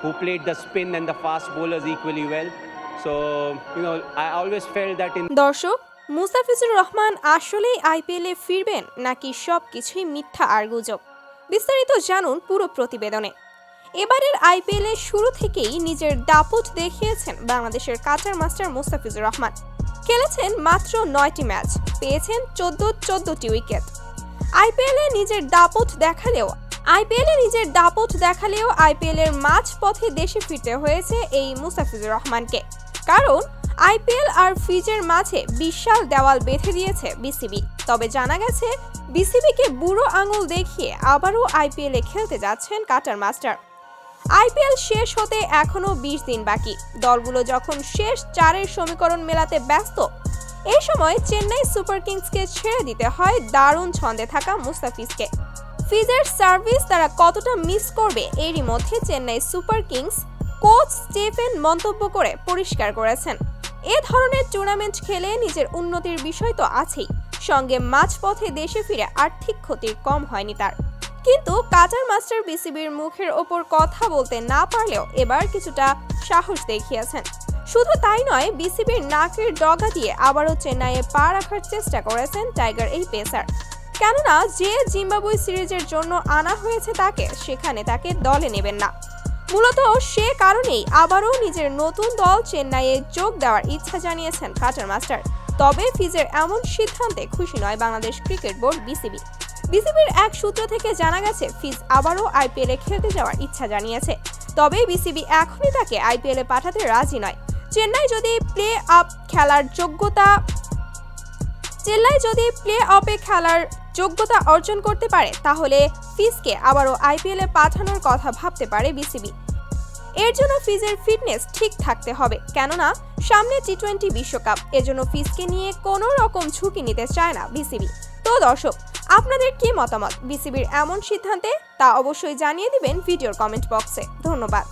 who played the spin and the fast bowlers equally well. So, you know, I always felt that in দর্শক মুস্তাফিজুর রহমান আসলেই আইপিএলে ফিরবেন নাকি সব কিছুই মিথ্যা আর গুজব? বিস্তারিত জানুন পুরো প্রতিবেদনে। এবারের আইপিএলে শুরু থেকেই নিজের দাপট দেখিয়েছেন বাংলাদেশের কাটার মাস্টার মুস্তাফিজুর রহমান। খেলেছেন মাত্র নয়টি ম্যাচ পেয়েছেন চোদ্দ চোদ্দটি উইকেট। আইপিএলে নিজের দাপট দেখালেও আইপিএলে নিজের দাপট দেখালেও আইপিএলের মাঝ পথে দেশে ফিরতে হয়েছে এই মুস্তাফিজুর রহমানকে। কারণ, আইপিএল আর ফিজের মাঝে বিশাল দেওয়াল বেঁধে দিয়েছে বিসিবি। তবে জানা গেছে, বিসিবিকে বুড়ো আঙুল দেখিয়ে আবারও আইপিএলে খেলতে যাচ্ছেন কাটার মাস্টার। আইপিএল শেষ হতে এখনও বিশ দিন বাকি। দলগুলো যখন শেষ চারের সমীকরণ মেলাতে ব্যস্ত, এই সময় চেন্নাই সুপার কিংসকে ছেড়ে দিতে হয় দারুণ ছন্দে থাকা মুস্তাফিজকে। ফিজের সার্ভিস তারা কতটা মিস করবে এরই মধ্যে Chennai Super Kings coach Stephen মন্তব্য করে পরিষ্কার করেছেন। এ ধরনের টুর্নামেন্ট খেলে নিজের উন্নতির বিষয় তো আছেই। সঙ্গে মাঝপথে দেশে ফিরে আর্থিক ক্ষতির কম হয়নি তার। কিন্তু কাটার মাস্টার বিসিবির মুখের ওপর কথা বলতে না পারলেও এবার কিছুটা সাহস দেখিয়েছেন। শুধু তাই নয়, বিসিবির নাকের ডগা দিয়ে আবারও চেন্নাইয়ে পা রাখার চেষ্টা করেছেন টাইগার এই পেসার। কেননা যে জিম্বাবুই সিরিজের জন্য আনা হয়েছে তাকে, সেখানে তাকে দলে নেবেন না। মূলত সে কারণেই আবারও নিজের নতুন দল চেন্নাইয়ে যোগ দেওয়ার ইচ্ছা জানিয়েছেন কাটার মাস্টার। তবে ফিজের এমন সিদ্ধান্তে খুশি নয় বাংলাদেশ ক্রিকেট বোর্ড বিসিবি। বিসিবির এক সূত্র থেকে জানা গেছে, ফিজ আবারও আইপিএলে খেলতে যাওয়ার ইচ্ছা জানিয়েছে। তবে বিসিবি এখনই তাকে আইপিএলে পাঠাতে রাজি নয়। চেন্নাই যদি প্লে আপ খেলার যোগ্যতা চেন্নাই যদি প্লে অফে খেলার যোগ্যতা অর্জন করতে পারে, তাহলে ফিজকে আবারও আইপিএলে পাঠানোর কথা ভাবতে পারে বিসিবি। এর জন্য ফিজের ফিটনেস ঠিক থাকতে হবে, কেননা সামনে টি টোয়েন্টি বিশ্বকাপ, এজন্য ফিজকে নিয়ে কোনো রকম ঝুঁকি নিতে চায় না বিসিবি। তো দর্শক, আপনাদের কি মতামত? বিসিবির এমন সিদ্ধান্তে? তা অবশ্যই জানিয়ে দিবেন ভিডিওর কমেন্ট বক্সে। ধন্যবাদ।